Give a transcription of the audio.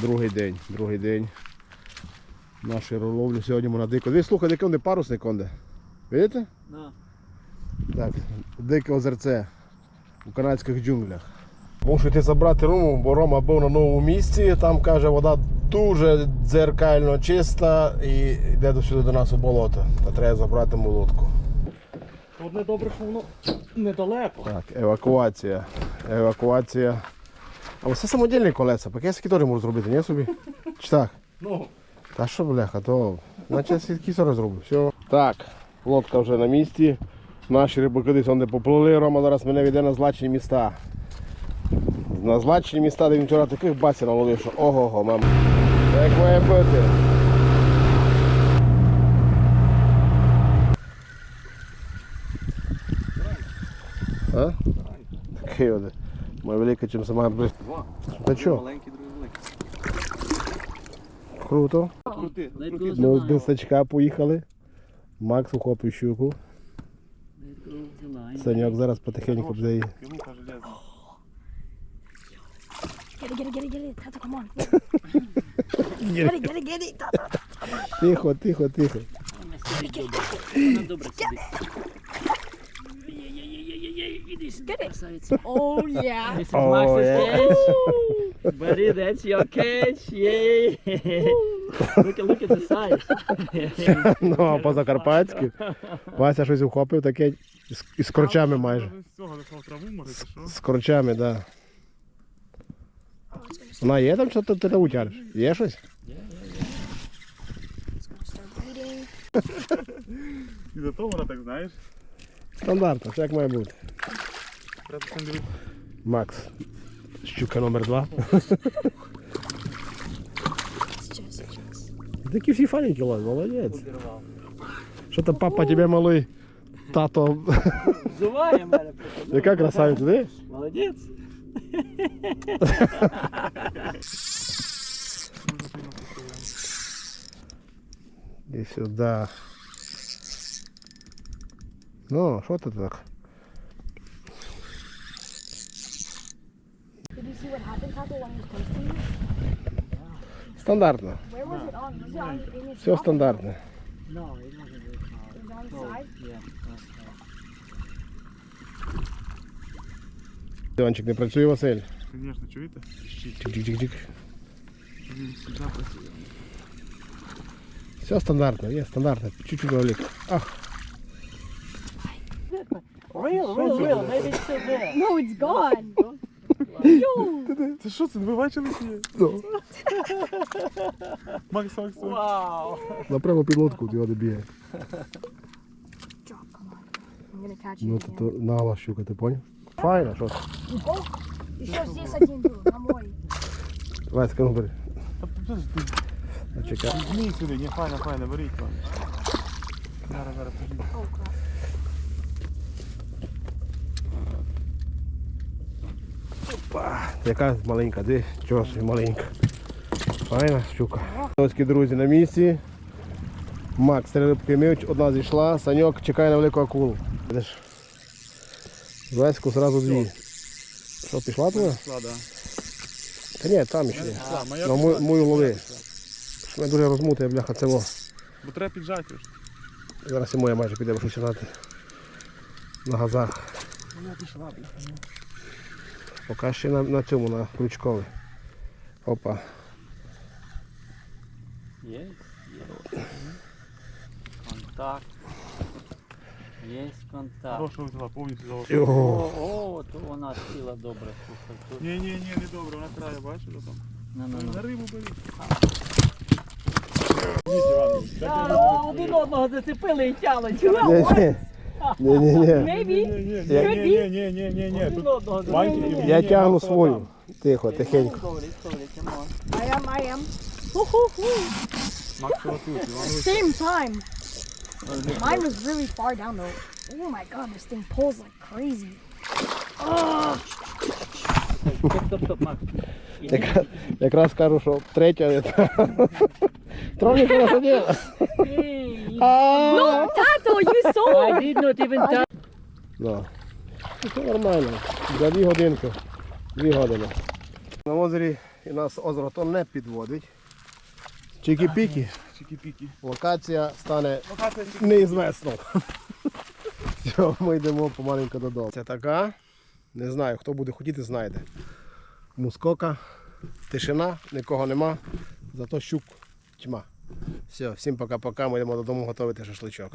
другий день. Другий день. Нашої роловлі сьогодні ми на дико. Ви слухай, яке вони парусник онде. Видите? Да. Так, дике озерце у канадських джунглях. Мушу йти забрати Рому, бо Рома був на новому місці. Там каже, вода дуже дзеркально чиста і йде до сюди до нас у болото. Та треба забрати молотку. Одне добре, що воно недалеко. Так, евакуація. Евакуація. А це самодільні колеса, пакетики теж можу зробити, ні собі? Чи так? Ну, Та що бляха, то наче свідки сори зроблю. Все. Так, лодка вже на місці. Наші рибаки десь вони поплили. Рома зараз мене веде на злачні міста. На злачні міста, де він вчора таких басів наловив, що ого-го, мам. Як має бути. А? Такий от. Моя велика, чим сама два. Та що? Маленький, другий великий. Круто. Крути, крути. Ну, з бисачка поїхали. Макс ухопив щуку. Саньок зараз потихеньку буде її. Килуха железна. Get it, get it, get it, get it. Tata, come on. Get it, get it, get it. Tata. Тихо, тихо, тихо. Добре. Вона добре сидить. Сюди, красавиця. Oh, yeah. This is Oh, Max's yeah. catch. Buddy, that's your catch. Yay. look, look at the size. Ну, а по-закарпатськи. Вася щось ухопив таке з, із корчами майже. З траву? З корчами, так. Да. Вона є там, що ти, ти не? Є щось? І за того вона так, знаєш. Стандартно, все як має бути. Макс. Щука номер два. Just, just. Такі всі фаленькі ловить, молодець. Що то папа тебе малий. Тато. Зуває мене. Яка красавиця, ти? Молодець. І сюди. Ну, що ти так? Did you see what happened, Tata, when he was close to you? Стандартно. Where was it on? Was it on in his Все mouth? стандартно. No, it wasn't very small. It was on the side? Yeah, that's right. Диванчик не працює, Василь. Звісно, чуєте? Щить. Чик-чик-чик-чик. Він завжди працює. Все стандартно, є стандартно. Чуть-чуть ролик. Ах, Real, real, real. Maybe it's still there. No, it's gone. Це що це? Ви бачили чи ні? ну, Макс, Макс, Макс. Wow. напрямо під лодку його не бігає. Drop, come on. I'm gonna catch you Ну, again. то, то нагла щука, ти поняв? Файна, що? ти? О, еще здесь один был, на мой. Васька, ну бери. Та подожди, Чекай. візьмі сюди, ні, файна, файна, беріть вам. Зараз, зараз, подожди. Oh, crap. Опа, яка маленька, де? Чого собі маленька. Файна щука. Ось, друзі, на місці. Макс, три рибки мить, одна зійшла, Саньок чекає на велику акулу. Ваську зразу дві. Що, пішла твоя? Пішла, да. Та ні, там ще. На мою, мою лови. Що мене дуже розмутує, бляха, це во. Бо треба піджати вже. Зараз і моя майже піде, бо щось. На газах. Вона пішла, Поки ще на, на цьому, на крючковий. Опа. Yes, yes. Контакт. Є контакт. Хорошо взяла, повністю взяла. О, о, то вона сіла добре. Слухай, тут. Ні, ні, ні, не добре, вона крає, бачиш, там. Ну, ну, На ну. рибу беріть. Один одного зацепили і тягли. Ні, ні. Ні. Maybe. Ні, ні, ні, ні, ні, ні, Тут зацепили. і Я Ні, тягну Максова свою. Тихо, тихенько. I am, I am. Woo-hoo-hoo. Максова тут, Іванович. Same time. Mine was really far down though. Oh my god, this thing pulls like crazy. Стоп, стоп, стоп, Макс. Яка- Якраз кажу, що третя. Трохи красотіла. Ей, А, Tato, you saw I did not even touch. Да. Ну, Це нормально. За дві годинки. Дві години. На озері і нас озеро то не підводить. Чики-піки, Чики-піки. локація стане неізвесно. Все, ми йдемо помаленьку додому. Це така. Не знаю, хто буде хотіти, знайде. Мускока, тишина, нікого нема, зато щук тьма. Все, всім пока-пока, ми йдемо додому готувати шашличок.